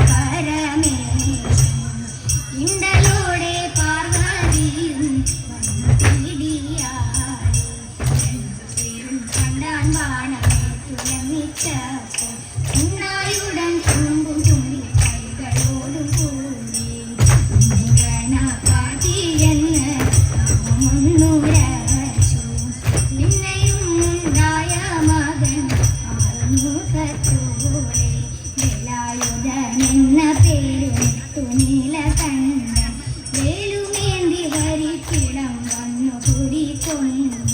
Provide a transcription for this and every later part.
പരമേശം ഇണ്ടലോടെ പാർവതിയും വന്നു Mm-hmm.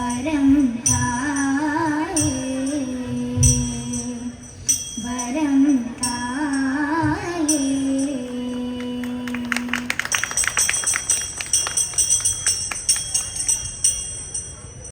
വരം തായേ